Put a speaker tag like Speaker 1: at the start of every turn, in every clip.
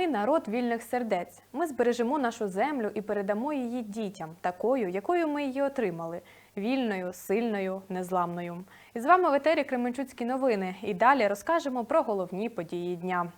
Speaker 1: Ми народ вільних сердець. Ми збережемо нашу землю і передамо її дітям, такою, якою ми її отримали вільною, сильною, незламною. І з вами в етері Кременчуцькі новини. І далі розкажемо про головні події дня.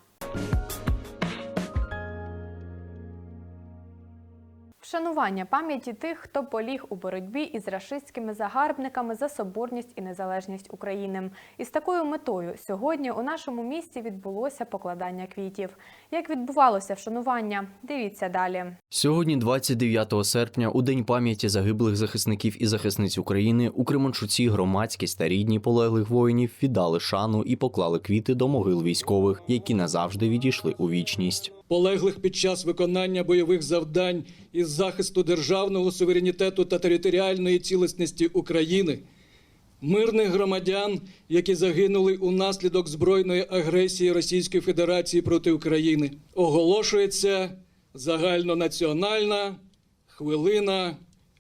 Speaker 1: Вшанування пам'яті тих, хто поліг у боротьбі із рашистськими загарбниками за соборність і незалежність України. І з такою метою сьогодні у нашому місті відбулося покладання квітів. Як відбувалося вшанування? Дивіться далі.
Speaker 2: Сьогодні, 29 серпня, у день пам'яті загиблих захисників і захисниць України, у Кременчуці громадськість та рідні полеглих воїнів віддали шану і поклали квіти до могил військових, які назавжди відійшли у вічність.
Speaker 3: Полеглих під час виконання бойових завдань із захисту державного суверенітету та територіальної цілісності України, мирних громадян, які загинули унаслідок збройної агресії Російської Федерації проти України, оголошується загальнонаціональна хвилина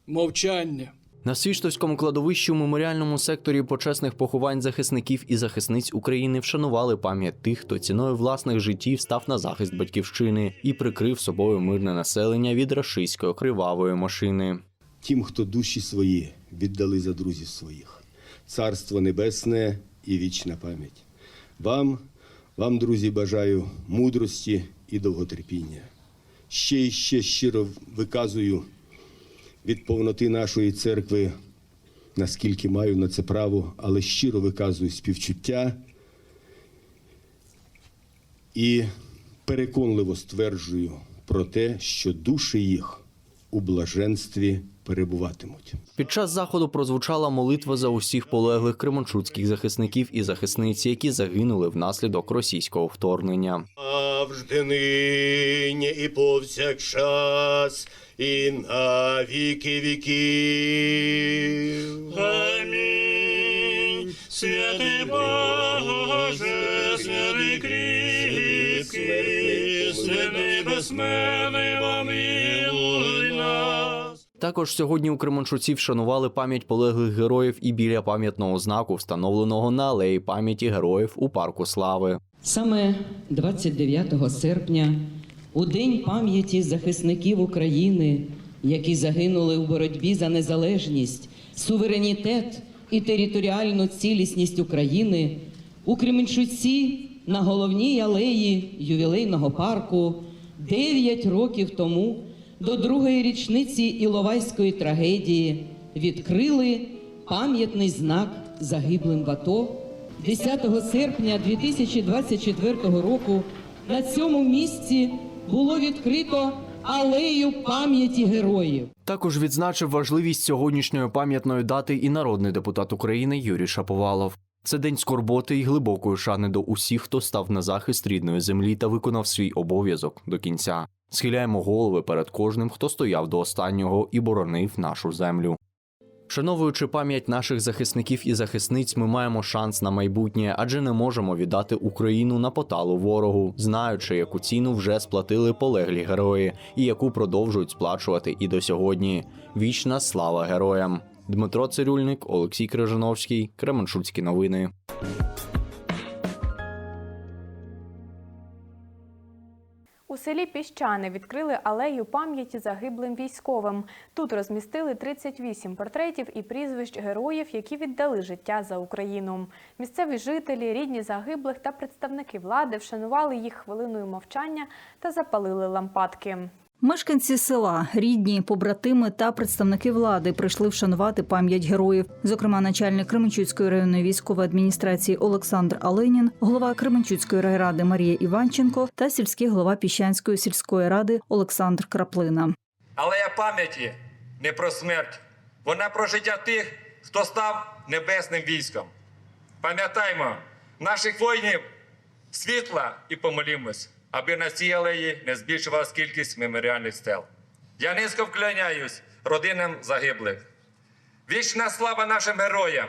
Speaker 3: мовчання.
Speaker 2: На Свіштовському кладовищі у меморіальному секторі почесних поховань захисників і захисниць України вшанували пам'ять тих, хто ціною власних життів став на захист батьківщини і прикрив собою мирне населення від рашистської кривавої машини.
Speaker 4: тим, хто душі свої віддали за друзів своїх. Царство Небесне і вічна пам'ять. Вам, вам, друзі, бажаю мудрості і довготерпіння. Ще і ще щиро виказую від повноти нашої церкви, наскільки маю на це право, але щиро виказую співчуття і переконливо стверджую про те, що душі їх у блаженстві перебуватимуть.
Speaker 2: Під час заходу прозвучала молитва за усіх полеглих кременчуцьких захисників і захисниць, які загинули внаслідок російського вторгнення.
Speaker 5: Завжди нині і повсякчас, і на віки віків. Амінь. Святий Боже, святий кріпкий, святий безсмертний, помилуй нас.
Speaker 2: Також сьогодні у Кременчуці вшанували пам'ять полеглих героїв і біля пам'ятного знаку, встановленого на алеї пам'яті героїв у парку слави.
Speaker 6: Саме 29 серпня, у День пам'яті захисників України, які загинули у боротьбі за незалежність, суверенітет і територіальну цілісність України, у Кременчуці на головній алеї ювілейного парку 9 років тому до другої річниці Іловайської трагедії відкрили пам'ятний знак загиблим в АТО. 10 серпня 2024 року на цьому місці було відкрито алею пам'яті героїв.
Speaker 2: Також відзначив важливість сьогоднішньої пам'ятної дати і народний депутат України Юрій Шаповалов. Це день скорботи і глибокої шани до усіх, хто став на захист рідної землі та виконав свій обов'язок до кінця. Схиляємо голови перед кожним, хто стояв до останнього і боронив нашу землю. Шановуючи пам'ять наших захисників і захисниць, ми маємо шанс на майбутнє, адже не можемо віддати Україну на поталу ворогу, знаючи, яку ціну вже сплатили полеглі герої, і яку продовжують сплачувати і до сьогодні. Вічна слава героям! Дмитро Цирюльник, Олексій Крижановський, Кременчуцькі новини.
Speaker 1: У селі Піщани відкрили алею пам'яті загиблим військовим. Тут розмістили 38 портретів і прізвищ героїв, які віддали життя за Україну. Місцеві жителі, рідні загиблих та представники влади вшанували їх хвилиною мовчання та запалили лампадки.
Speaker 7: Мешканці села, рідні, побратими та представники влади прийшли вшанувати пам'ять героїв. Зокрема, начальник Кременчуцької районної військової адміністрації Олександр Аленін, голова Кременчуцької райради Марія Іванченко та сільський голова Піщанської сільської ради Олександр Краплина.
Speaker 8: Алея пам'яті не про смерть, вона про життя тих, хто став небесним військом. Пам'ятаймо наших воїнів світла і помолімось, аби на цій алеї не збільшувалась кількість меморіальних стел. Я низько вклоняюсь родинам загиблих. Вічна слава нашим героям,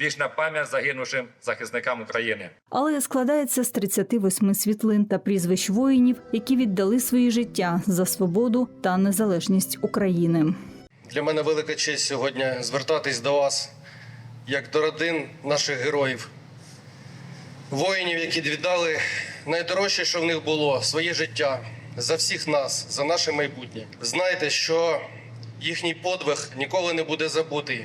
Speaker 8: вічна пам'ять загинувшим захисникам України.
Speaker 7: Але складається з 38 світлин та прізвищ воїнів, які віддали свої життя за свободу та незалежність України.
Speaker 9: Для мене велика честь сьогодні звертатись до вас як до родин наших героїв, воїнів, які віддали найдорожче, що в них було своє життя за всіх нас, за наше майбутнє. Знайте, що їхній подвиг ніколи не буде забутий,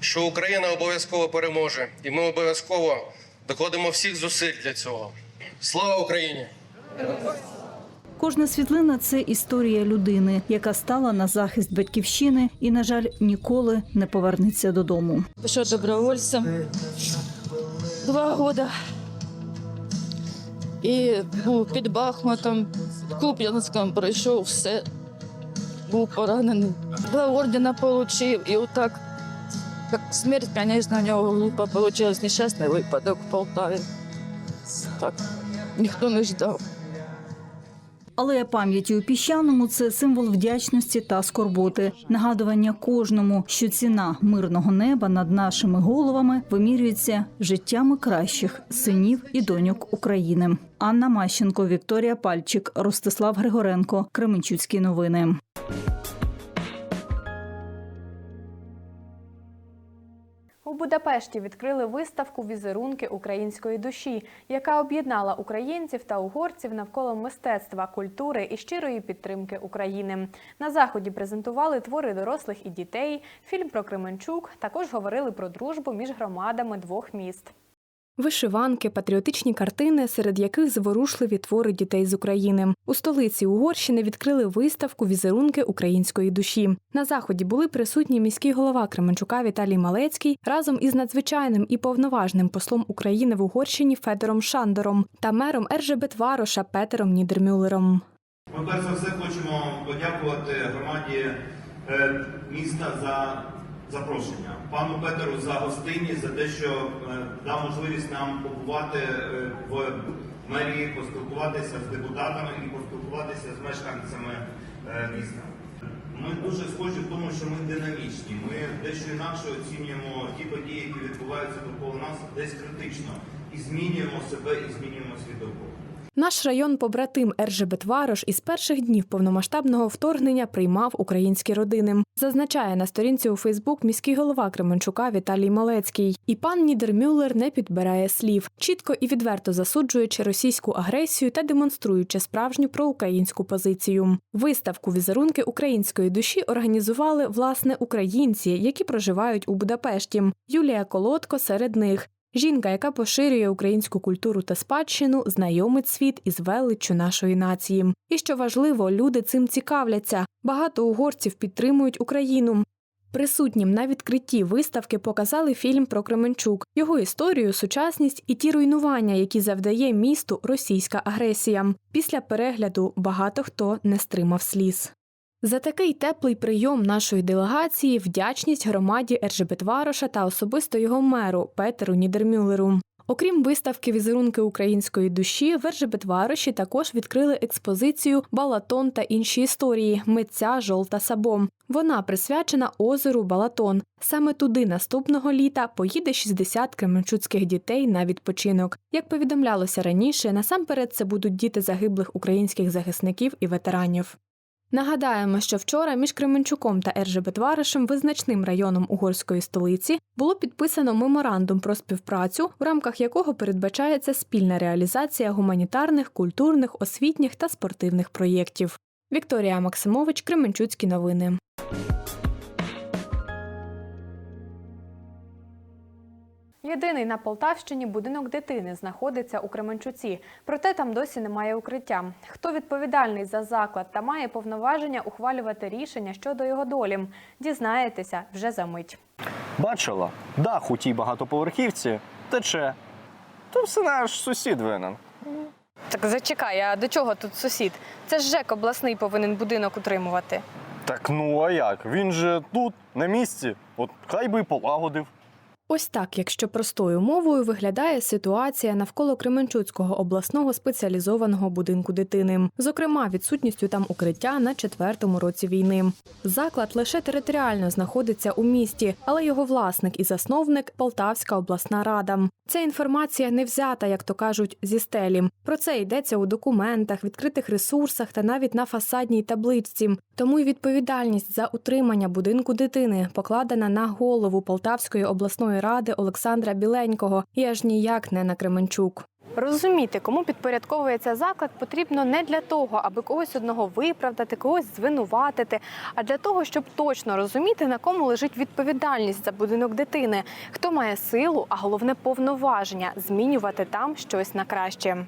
Speaker 9: що Україна обов'язково переможе, і ми обов'язково докладемо всіх зусиль для цього. Слава Україні!
Speaker 7: Кожна світлина це історія людини, яка стала на захист батьківщини і, на жаль, ніколи не повернеться додому.
Speaker 10: Пішов добровольцем два роки. І був під Бахмутом, в Куп'янському пройшов все. Був поранений. Два ордена отримав і отак. Як смерть, звісно, у нього глупа вийшло нещасний випадок в Полтаві. Так, ніхто не ждав.
Speaker 7: Алея пам'яті у піщаному це символ вдячності та скорботи, нагадування кожному, що ціна мирного неба над нашими головами вимірюється життями кращих синів і доньок України. Анна Мащенко, Вікторія Пальчик, Ростислав Григоренко, Кременчуцькі новини.
Speaker 11: Будапешті відкрили виставку Візерунки української душі, яка об'єднала українців та угорців навколо мистецтва, культури і щирої підтримки України. На заході презентували твори дорослих і дітей, фільм про Кременчук. Також говорили про дружбу між громадами двох міст.
Speaker 1: Вишиванки, патріотичні картини, серед яких зворушливі твори дітей з України. У столиці Угорщини відкрили виставку Візерунки української душі. На заході були присутні міський голова Кременчука Віталій Малецький разом із надзвичайним і повноважним послом України в Угорщині Федором Шандором та мером Ержебет-Вароша Петером Нідермюллером.
Speaker 12: Ми перш за все хочемо подякувати громаді е, міста за запрошення, пану Петеру за гостинність, за те, що е, дав можливість нам побувати е, в мерії, поспілкуватися з депутатами і поспілкуватися з мешканцями е, міста. Ми дуже схожі в тому, що ми динамічні. Ми дещо інакше оцінюємо ті події, які відбуваються довкола нас, десь критично, і змінюємо себе, і змінюємо світову.
Speaker 1: Наш район побратим Ержебет-Варош із перших днів повномасштабного вторгнення приймав українські родини. Зазначає на сторінці у Фейсбук міський голова Кременчука Віталій Малецький. І пан Нідермюллер не підбирає слів, чітко і відверто засуджуючи російську агресію та демонструючи справжню проукраїнську позицію. Виставку візерунки української душі організували власне українці, які проживають у Будапешті. Юлія Колодко серед них. Жінка, яка поширює українську культуру та спадщину, знайомить світ із величчю нашої нації. І що важливо, люди цим цікавляться. Багато угорців підтримують Україну. Присутнім на відкритті виставки показали фільм про Кременчук, його історію, сучасність і ті руйнування, які завдає місту російська агресія. Після перегляду багато хто не стримав сліз. За такий теплий прийом нашої делегації вдячність громаді Ержебетвароша та особисто його меру Петеру Нідермюллеру. Окрім виставки візерунки української душі, в Ержебетвароші також відкрили експозицію Балатон та інші історії митця Жолта Сабо. Вона присвячена озеру Балатон. Саме туди наступного літа поїде 60 кременчуцьких дітей на відпочинок. Як повідомлялося раніше, насамперед це будуть діти загиблих українських захисників і ветеранів. Нагадаємо, що вчора між Кременчуком та Ержебетваришем, визначним районом угорської столиці, було підписано меморандум про співпрацю, в рамках якого передбачається спільна реалізація гуманітарних, культурних, освітніх та спортивних проєктів. Вікторія Максимович, Кременчуцькі новини.
Speaker 11: Єдиний на Полтавщині будинок дитини знаходиться у Кременчуці, проте там досі немає укриття. Хто відповідальний за заклад та має повноваження ухвалювати рішення щодо його долі, дізнаєтеся вже за мить.
Speaker 13: Бачила, дах у тій багатоповерхівці тече. То все наш сусід винен.
Speaker 1: Так зачекай, а до чого тут сусід? Це ж ЖЕК обласний повинен будинок утримувати.
Speaker 13: Так ну а як? Він же тут, на місці. От хай би й полагодив.
Speaker 1: Ось так, якщо простою мовою виглядає ситуація навколо Кременчуцького обласного спеціалізованого будинку дитини, зокрема відсутністю там укриття на четвертому році війни. Заклад лише територіально знаходиться у місті, але його власник і засновник Полтавська обласна рада. Ця інформація не взята, як то кажуть, зі стелі. Про це йдеться у документах, відкритих ресурсах та навіть на фасадній табличці. Тому й відповідальність за утримання будинку дитини покладена на голову Полтавської обласної ради Олександра Біленького і аж ніяк не на Кременчук. Розуміти, кому підпорядковується заклад, потрібно не для того, аби когось одного виправдати, когось звинуватити, а для того, щоб точно розуміти, на кому лежить відповідальність за будинок дитини, хто має силу, а головне повноваження змінювати там щось на краще.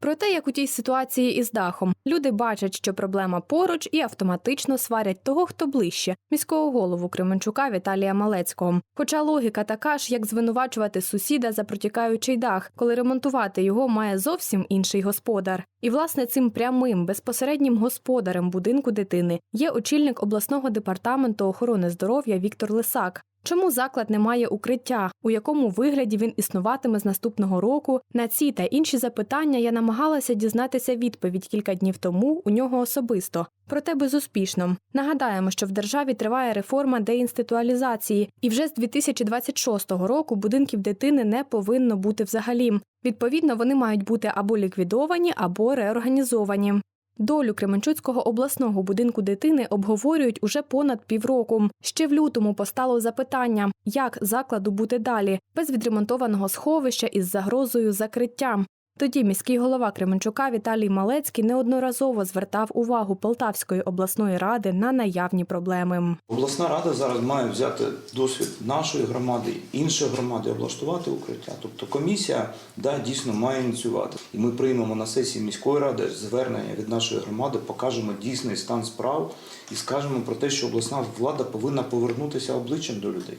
Speaker 1: Про те, як у тій ситуації із дахом, люди бачать, що проблема поруч, і автоматично сварять того, хто ближче міського голову Кременчука Віталія Малецького. Хоча логіка така ж, як звинувачувати сусіда за протікаючий дах, коли ремонтувати його має зовсім інший господар. І власне цим прямим безпосереднім господарем будинку дитини є очільник обласного департаменту охорони здоров'я Віктор Лисак. Чому заклад не має укриття? У якому вигляді він існуватиме з наступного року? На ці та інші запитання я намагалася дізнатися відповідь кілька днів тому у нього особисто. Проте безуспішно. Нагадаємо, що в державі триває реформа деінституалізації, і вже з 2026 року будинків дитини не повинно бути взагалі. Відповідно, вони мають бути або ліквідовані, або реорганізовані. Долю Кременчуцького обласного будинку дитини обговорюють уже понад півроку. Ще в лютому постало запитання, як закладу бути далі, без відремонтованого сховища із загрозою закриття. Тоді міський голова Кременчука Віталій Малецький неодноразово звертав увагу Полтавської обласної ради на наявні проблеми.
Speaker 14: Обласна рада зараз має взяти досвід нашої громади, інших громад облаштувати укриття. Тобто комісія да, дійсно має ініціювати. І ми приймемо на сесії міської ради звернення від нашої громади, покажемо дійсний стан справ і скажемо про те, що обласна влада повинна повернутися обличчям до людей.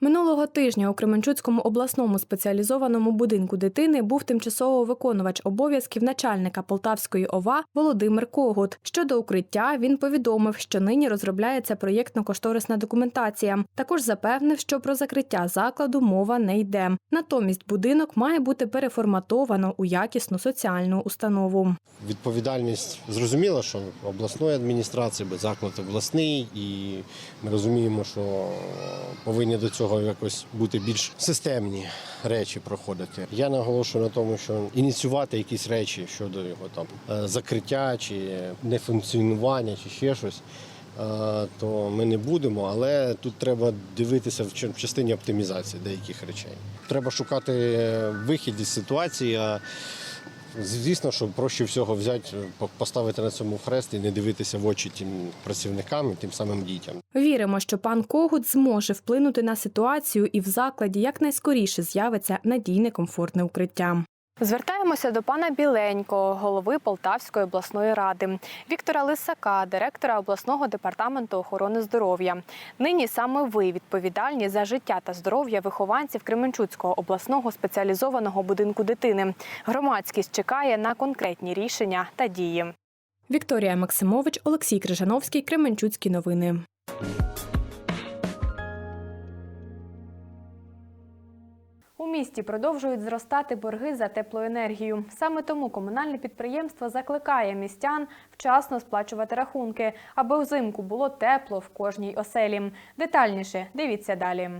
Speaker 1: Минулого тижня у Кременчуцькому обласному спеціалізованому будинку дитини був тимчасово виконувач обов'язків начальника Полтавської ОВА Володимир Когут. Щодо укриття він повідомив, що нині розробляється проєктно-кошторисна документація. Також запевнив, що про закриття закладу мова не йде. Натомість будинок має бути переформатовано у якісну соціальну установу.
Speaker 15: Відповідальність зрозуміла, що обласної адміністрації, бо заклад обласний, і ми розуміємо, що повинні до цього якось бути більш системні речі проходити. Я наголошую на тому, що ініціювати якісь речі щодо його там е, закриття чи нефункціонування, чи ще щось. е, То ми не будемо, але тут треба дивитися в ча- частині оптимізації деяких речей. Треба шукати е, вихід із ситуації. а Звісно, що проще всього взяти, поставити на цьому хрест і не дивитися в очі тим працівникам і тим самим дітям.
Speaker 1: Віримо, що пан Когут зможе вплинути на ситуацію і в закладі якнайскоріше з'явиться надійне комфортне укриття. Звертаємося до пана Біленького, голови Полтавської обласної ради, Віктора Лисака, директора обласного департаменту охорони здоров'я. Нині саме ви відповідальні за життя та здоров'я вихованців Кременчуцького обласного спеціалізованого будинку дитини. Громадськість чекає на конкретні рішення та дії. Вікторія Максимович, Олексій Крижановський, Кременчуцькі новини.
Speaker 11: Місті продовжують зростати борги за теплоенергію. Саме тому комунальне підприємство закликає містян вчасно сплачувати рахунки, аби взимку було тепло в кожній оселі. Детальніше дивіться далі.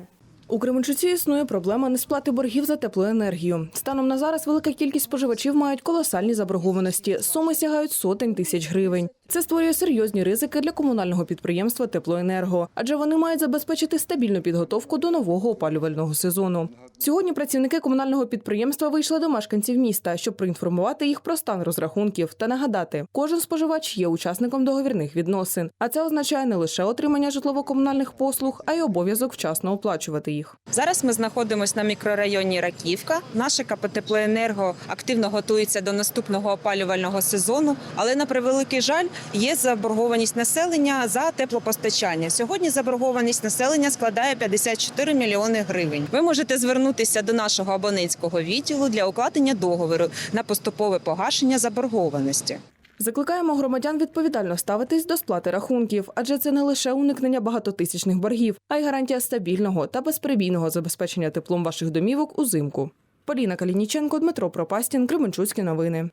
Speaker 16: У Кременчуці існує проблема несплати боргів за теплоенергію. Станом на зараз велика кількість споживачів мають колосальні заборгованості. Суми сягають сотень тисяч гривень. Це створює серйозні ризики для комунального підприємства Теплоенерго, адже вони мають забезпечити стабільну підготовку до нового опалювального сезону. Сьогодні працівники комунального підприємства вийшли до мешканців міста, щоб проінформувати їх про стан розрахунків та нагадати, кожен споживач є учасником договірних відносин, а це означає не лише отримання житлово-комунальних послуг, а й обов'язок вчасно оплачувати їх.
Speaker 17: Зараз ми знаходимося на мікрорайоні Раківка. Наше КП «Теплоенерго» активно готується до наступного опалювального сезону, але на превеликий жаль є заборгованість населення за теплопостачання. Сьогодні заборгованість населення складає 54 мільйони гривень. Ви можете звернутися до нашого абонентського відділу для укладення договору на поступове погашення заборгованості.
Speaker 16: Закликаємо громадян відповідально ставитись до сплати рахунків, адже це не лише уникнення багатотисячних боргів, а й гарантія стабільного та безперебійного забезпечення теплом ваших домівок узимку. Поліна Калініченко, Дмитро Пропастін, Кременчуцькі новини.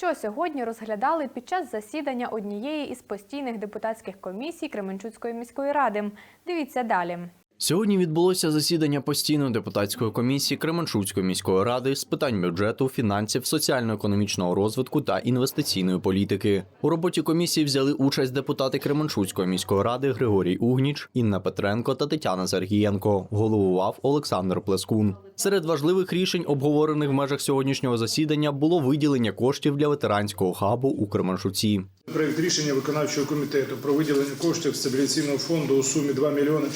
Speaker 11: Що сьогодні розглядали під час засідання однієї із постійних депутатських комісій Кременчуцької міської ради. Дивіться далі.
Speaker 2: Сьогодні відбулося засідання постійної депутатської комісії Кременчуцької міської ради з питань бюджету, фінансів, соціально-економічного розвитку та інвестиційної політики. У роботі комісії взяли участь депутати Кременчуцької міської ради Григорій Угніч, Інна Петренко та Тетяна Сергієнко. Головував Олександр Плескун. Серед важливих рішень, обговорених в межах сьогоднішнього засідання, було виділення коштів для ветеранського хабу у Кременчуці.
Speaker 18: Проект рішення виконавчого комітету про виділення коштів стабіляційного фонду у сумі 2 мільйони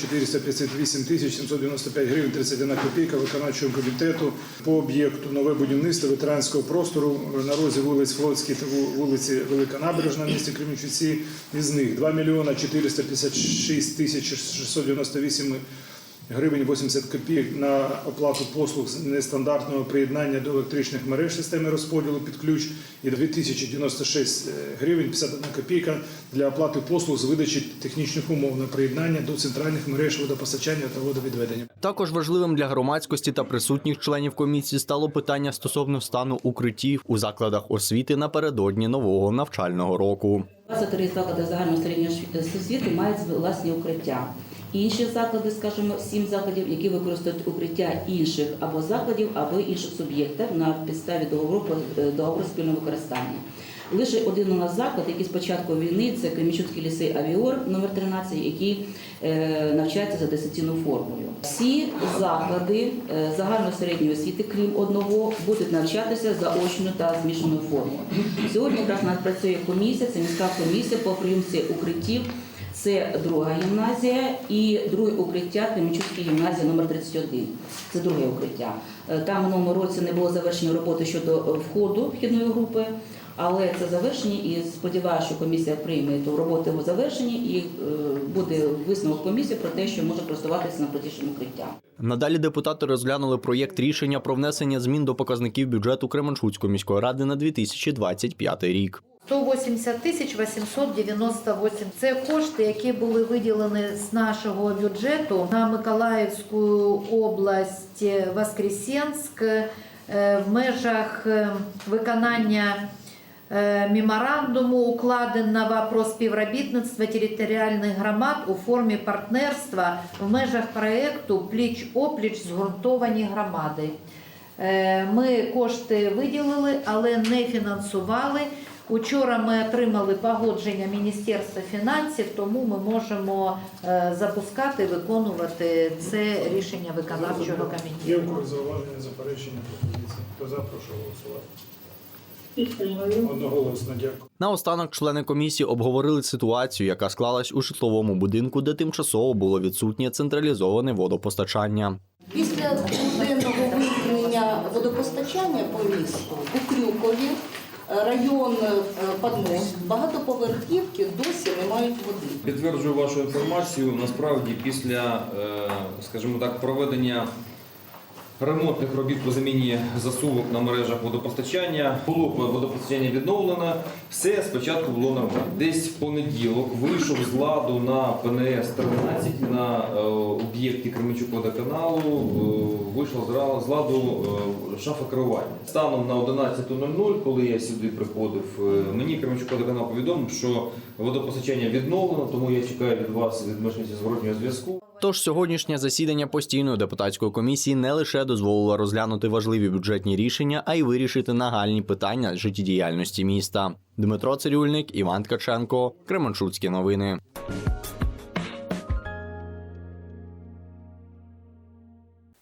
Speaker 18: 458 тисяч 795 гривень 31 копійка виконавчого комітету по об'єкту нове будівництво ветеранського простору на розі вулиць Флотській та вулиці Велика Набережна місті Кременчуці. Із них 2 мільйона 456 тисяч 698 гривень 80 копійок на оплату послуг з нестандартного приєднання до електричних мереж системи розподілу під ключ і 2096 гривень 51 копійка для оплати послуг з видачі технічних умов на приєднання до центральних мереж водопостачання та водовідведення.
Speaker 2: Також важливим для громадськості та присутніх членів комісії стало питання стосовно стану укриттів у закладах освіти напередодні нового навчального року.
Speaker 19: 23 заклади загальної середньої осві- освіти мають власні укриття. Інші заклади, скажімо, сім закладів, які використовують укриття інших або закладів, або інших суб'єктів на підставі договору е, договору спільного використання. Лише один у нас заклад, який з початку війни, це Кремічуцький ліцей Авіор номер 13, який е, навчається за дистанційною формулою. Всі заклади е, загальної середньої освіти, крім одного, будуть навчатися за очною та змішаною формою. Сьогодні якраз працює комісія, це міська комісія по прийомці укриттів. Це друга гімназія і друге укриття Кремічуцькій гімназія номер 31. Це друге укриття. Е, Там в новому році не було завершено роботи щодо входу вхідної групи, але це завершення і сподіваюся, що комісія прийме ту роботу в завершенні і е, буде висновок комісії про те, що може користуватися напротішим укриттям.
Speaker 2: Надалі депутати розглянули проєкт рішення про внесення змін до показників бюджету Кременчуцької міської ради на 2025 рік.
Speaker 20: 180 тисяч 898. Це кошти, які були виділені з нашого бюджету на Миколаївську область Воскресенськ е, в межах е, виконання е, меморандуму, укладеного про співробітництво територіальних громад у формі партнерства в межах проєкту Пліч-опліч згуртовані громади. Е, Ми кошти виділили, але не фінансували. Учора ми отримали погодження Міністерства фінансів, тому ми можемо е, запускати, виконувати це рішення виконавчого комітету.
Speaker 18: в когось зауваження, заперечення, пропозиції? Хто за, прошу голосувати. Одноголосно дякую.
Speaker 2: Наостанок члени комісії обговорили ситуацію, яка склалась у житловому будинку, де тимчасово було відсутнє централізоване водопостачання.
Speaker 21: Після буденного вимкнення водопостачання по місту у Крюкові е, район е, Подмост, багатоповерхівки досі не мають води.
Speaker 22: Підтверджую вашу інформацію. Насправді, після, е, скажімо так, проведення ремонтних робіт по заміні засувок на мережах водопостачання було водопостачання відновлено. Все спочатку було нормально. Десь в понеділок вийшов з ладу на ПНС 13 на е, об'єкті Кременчук водоканалу. е, Вийшов з ладу е, шафа керування. Станом на 11.00, коли я сюди приходив, мені Кременчук водоканал повідомив, що водопостачання відновлено, тому я чекаю від вас від мешканців зворотнього зв'язку.
Speaker 2: Тож сьогоднішнє засідання постійної депутатської комісії не лише дозволило розглянути важливі бюджетні рішення, а й вирішити нагальні питання життєдіяльності міста. Дмитро Цирюльник, Іван Ткаченко, Кременчуцькі новини.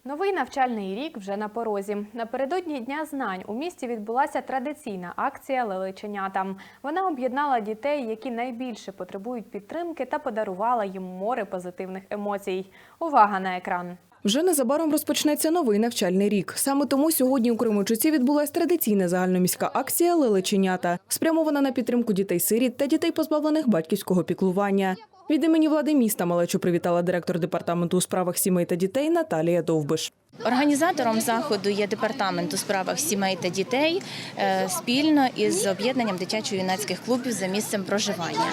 Speaker 11: Новий навчальний рік вже на порозі. Напередодні Дня знань у місті відбулася традиційна акція Лелеченята. Вона об'єднала дітей, які найбільше потребують підтримки, та подарувала їм море позитивних емоцій. Увага на екран!
Speaker 16: Вже незабаром розпочнеться новий навчальний рік. Саме тому сьогодні у Кременчуці відбулась традиційна загальноміська акція Лелеченята, спрямована на підтримку дітей-сиріт та дітей, позбавлених батьківського піклування. Від імені влади міста малечу привітала директор департаменту у справах сімей та дітей Наталія Довбиш.
Speaker 23: Організатором заходу є департамент у справах сімей та дітей е, спільно із об'єднанням дитячо-юнацьких клубів за місцем проживання.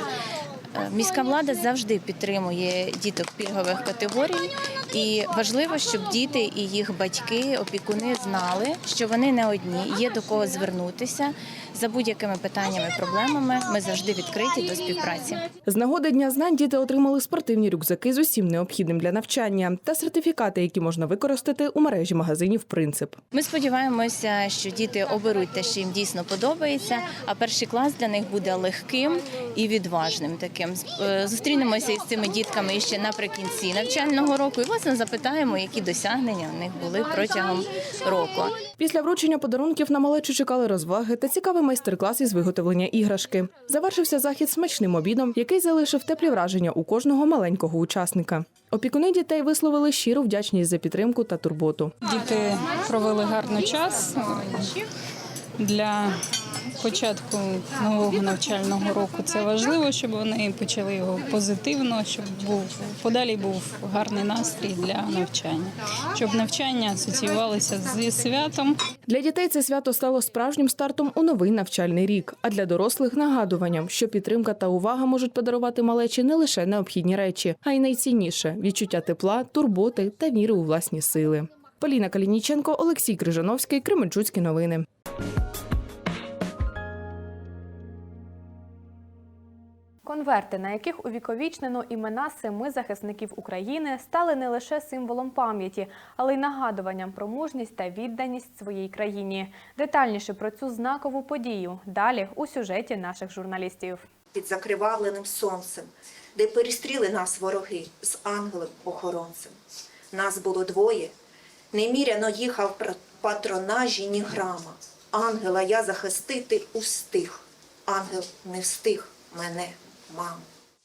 Speaker 23: Е, Міська влада завжди підтримує діток пільгових категорій І важливо, щоб діти і їх батьки, опікуни знали, що вони не одні, є до кого звернутися за будь-якими питаннями, проблемами. Ми завжди відкриті до співпраці.
Speaker 16: З нагоди Дня знань діти отримали спортивні рюкзаки з усім необхідним для навчання та сертифікати, які можна використати у мережі магазинів Принцип.
Speaker 23: Ми сподіваємося, що діти оберуть те, що їм дійсно подобається. А перший клас для них буде легким і відважним. Таким Е, зустрінемося із цими дітками ще наприкінці навчального року. І власне запитаємо, які досягнення в них були протягом року.
Speaker 16: Після вручення подарунків на малечу чекали розваги та цікавий майстер-клас із виготовлення іграшки. Завершився захід смачним обідом, який залишив теплі враження у кожного маленького учасника. Опікуни дітей висловили щиру вдячність за підтримку та турботу.
Speaker 24: Діти провели гарний час для початку нового навчального року. Це важливо, щоб вони почали його позитивно, щоб був подалі був гарний настрій для навчання, щоб навчання асоціювалося зі святом.
Speaker 16: Для дітей це свято стало справжнім стартом у новий навчальний рік, а для дорослих нагадуванням, що підтримка та увага можуть подарувати малечі не лише необхідні речі, а й найцінніше відчуття тепла, турботи та віри у власні сили. Поліна Калініченко, Олексій Крижановський, Кременчуцькі новини.
Speaker 11: Конверти, на яких увіковічнено імена семи захисників України, стали не лише символом пам'яті, але й нагадуванням про мужність та відданість своїй країні. Детальніше про цю знакову подію далі у сюжеті наших журналістів.
Speaker 25: під закривавленим сонцем, де перестріли нас вороги з ангелем-охоронцем. Нас було двоє, неміряно їхав патронажі ні грама. Ангела я захистити устиг, ангел не встиг мене, мам.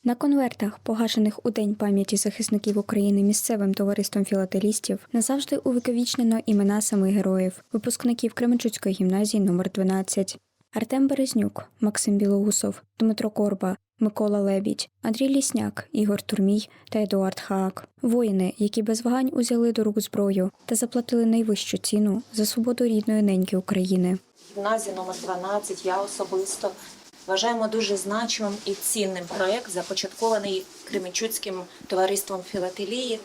Speaker 26: На конвертах, погашених у День пам'яті захисників України місцевим товариством філателістів, назавжди увіковічнено імена самих героїв, випускників Кременчуцької гімназії номер 12 Артем Березнюк, Максим Білоусов, Дмитро Корба, Микола Лебідь, Андрій Лісняк, Ігор Турмій та Едуард Хаак. Воїни, які без вагань узяли до рук зброю та заплатили найвищу ціну за свободу рідної неньки України.
Speaker 25: Гімназія номер 12 я особисто вважаємо дуже значимим і цінним проєкт, започаткований Кременчуцьким товариством філателії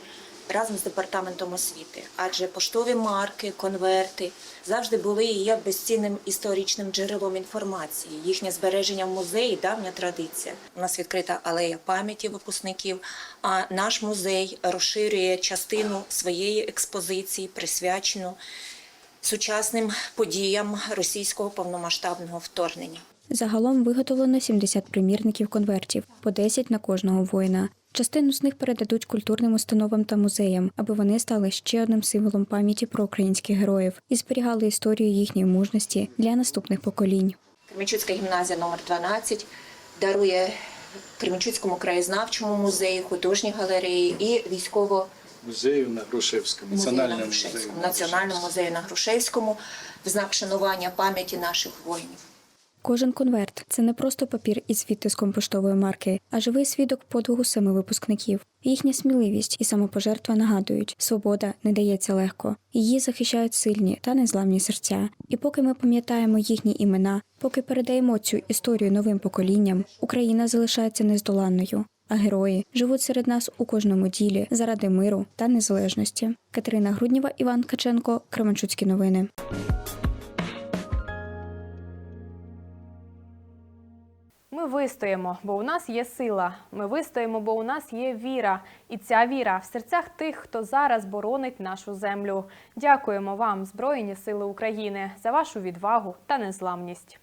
Speaker 25: разом з департаментом освіти. Адже поштові марки, конверти завжди були і є безцінним історичним джерелом інформації. Їхнє збереження в музеї давня традиція. У нас відкрита алея пам'яті випускників. А наш музей розширює частину своєї експозиції, присвячену сучасним подіям російського повномасштабного вторгнення.
Speaker 26: Загалом виготовлено 70 примірників конвертів, по 10 на кожного воїна. Частину з них передадуть культурним установам та музеям, аби вони стали ще одним символом пам'яті про українських героїв і зберігали історію їхньої мужності для наступних поколінь.
Speaker 25: Кременчуцька гімназія номер 12 дарує Кременчуцькому краєзнавчому музею, художній галереї і військово
Speaker 18: Музею на Грушевському,
Speaker 25: музею на
Speaker 18: національному музею.
Speaker 25: Грушевському, національному музею на Грушевському в знак шанування пам'яті наших воїнів.
Speaker 26: Кожен конверт це не просто папір із відтиском поштової марки, а живий свідок подвигу семи випускників. Їхня сміливість і самопожертва нагадують, свобода не дається легко. Її захищають сильні та незламні серця. І поки ми пам'ятаємо їхні імена, поки передаємо цю історію новим поколінням, Україна залишається нездоланною. А герої живуть серед нас у кожному ділі заради миру та незалежності. Катерина Грудніва, Іван Каченко, Кременчуцькі новини.
Speaker 11: Ми вистоїмо, бо у нас є сила. Ми вистоїмо, бо у нас є віра. І ця віра в серцях тих, хто зараз боронить нашу землю. Дякуємо вам, Збройні Сили України, за вашу відвагу та незламність.